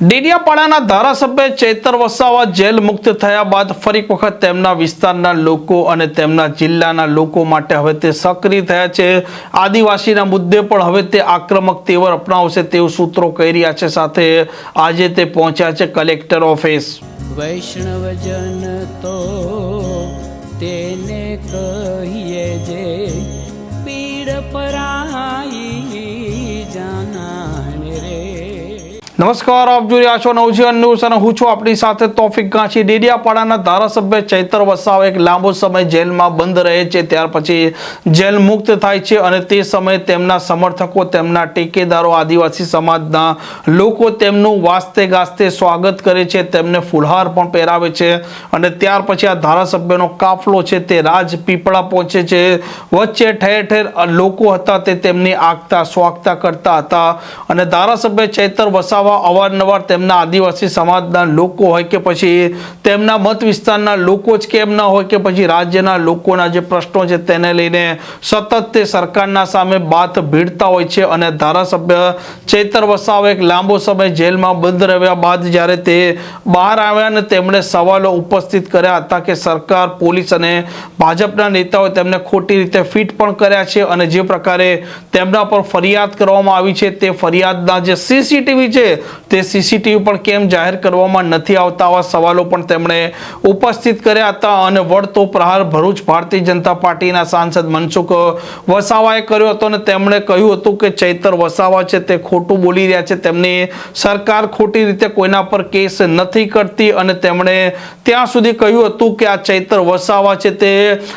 ડેડિયાપાડાના ધારાસભ્ય ચૈતર વસાવા જેલ મુક્ત થયા બાદ ફરી વખત તેમના વિસ્તારના લોકો અને તેમના જિલ્લાના લોકો માટે હવે તે સક્રિય થયા છે. આદિવાસીના મુદ્દે પણ હવે તે આક્રમક તેવર અપનાવશે તેવું સૂત્રો કહી રહ્યા છે. સાથે આજે તે પહોંચ્યા છે કલેક્ટર ઓફિસ. વૈષ્ણવજન તો તેને કહીએ જે પીડ પરાઈ નમસ્કાર, આપ જોઈ રહ્યા છો નવજીવન ન્યૂઝ અને હું છું આપણી સાથે તોફિક ગાંચી ડેડિયાપાડાના ધારાસભ્ય ચૈતર વસાવ એક લાંબો સમય જેલમાં બંધ રહે છે, ત્યાર પછી જેલ મુક્ત થાય છે અને તે સમયે તેમના સમર્થકો, તેમના ટેકેદારો, આદિવાસી સમાજના લોકો તેમનું વાસ્તે ગાસ્તે સ્વાગત કરે છે, તેમને ફુલહાર પણ પહેરાવે છે અને ત્યાર પછી આ ધારાસભ્યનો કાફલો છે તે રાજપીપળા પહોંચે છે. વચ્ચે ઠેર ઠેર લોકો હતા તે તેમની આગતા સ્વાગતા કરતા હતા અને ધારાસભ્ય ચૈતર વસાવા અવારનવાર તેમના આદિવાસી સમાજના લોકો હોય કે પછી તેમના મત વિસ્તારના લોકો જ કેમ ન હોય કે પછી રાજ્યના લોકોના જે પ્રશ્નો છે તેને લઈને સતત તે સરકારના સામે બાથ ભીડતા હોય છે અને ધારાસભ્ય ચેતર વસાવ એક લાંબો સમય જેલમાં બંધ રહ્યા બાદ જ્યારે તે બહાર આવ્યા અને તેમણે સવાલો ઉપસ્થિત કર્યા હતા કે સરકાર, પોલીસ અને ભાજપના નેતાઓ તેમને ખોટી રીતે ફિટ પણ કર્યા છે અને જે પ્રકારે તેમના પર ફરિયાદ કરવામાં આવી છે તે ફરિયાદના જે સીસીટીવી છે તે સીસીટીવી પણ કેમ જાહેર કરવામાં નથી આવતા આવા સવાલો પણ તેમણે ઉપસ્થિત કર્યા હતા અને વળતો પ્રહાર ભરૂચ ભારતીય જનતા પાર્ટીના સાંસદ મનસુખ વસાવાએ કર્યો હતો અને તેમણે કહ્યું હતું કે ચૈતર વસાવા છે તે ખોટું બોલી રહ્યા છે. તેમની સરકાર ખોટી રીતે કોઈના પર કેસ નથી કરતી અને તેમણે ત્યાં સુધી કહ્યું હતું કે આ ચૈતર વસાવા છે તે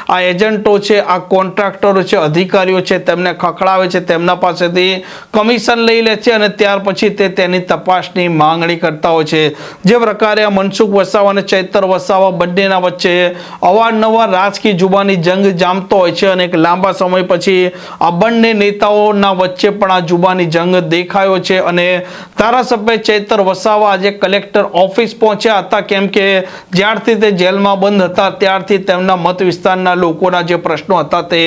આ એજન્ટો છે, આ કોન્ટ્રાક્ટરો છે, અધિકારીઓ છે, તેમને ખખડાવે છે, તેમના પાસેથી કમિશન લઈ લે છે અને ત્યાર પછી તે તેની તપાસની માંગણી કરતા હોય છે. જે પ્રકારે આ મનસુખ વસાવા અને ચૈતર વસાવા બંનેના વચ્ચે અવારનવાર રાજકીય જુબાની જંગ જામતો હોય છે અને એક લાંબા સમય પછી આ બંને નેતાઓના વચ્ચે પણ આ જુબાની જંગ દેખાયો છે અને ધારાસભ્ય ચૈતર વસાવા આજે કલેક્ટર ઓફિસ પહોંચ્યા હતા. કેમ કે જ્યારથી તે જેલમાં બંધ હતા, ત્યારથી તેમના મત વિસ્તારના લોકોના જે પ્રશ્નો હતા તે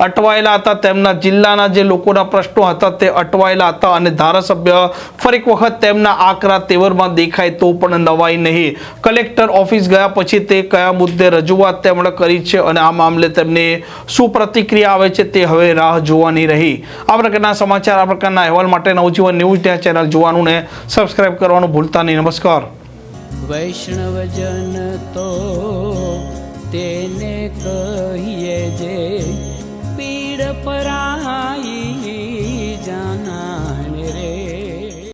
અટવાયેલા હતા. તેમના જિલ્લાના જે લોકોના પ્રશ્નો હતા તે અટવાયેલા હતા અને ધારાસભ્ય ફરી એક વખત તેમના આકરા તેવરમાં દેખાય તો પણ નવાઈ નહીં. કલેક્ટર ઓફિસ ગયા પછી તે કયા મુદ્દે રજૂઆત તેમણે કરી છે અને આ મામલે તેમને શું પ્રતિક્રિયા આવે છે તે હવે રાહ જોવાની રહી. આ પ્રકારના સમાચાર, આ પ્રકારના અહેવાલ માટે નવજીવન ન્યૂઝ ત્યાં ચેનલ જોવાનું ને સબસ્ક્રાઇબ કરવાનું ભૂલતા નહીં. નમસ્કાર. વૈષ્ણવજન તો તેને કહીએ જે પીડ પરાઈ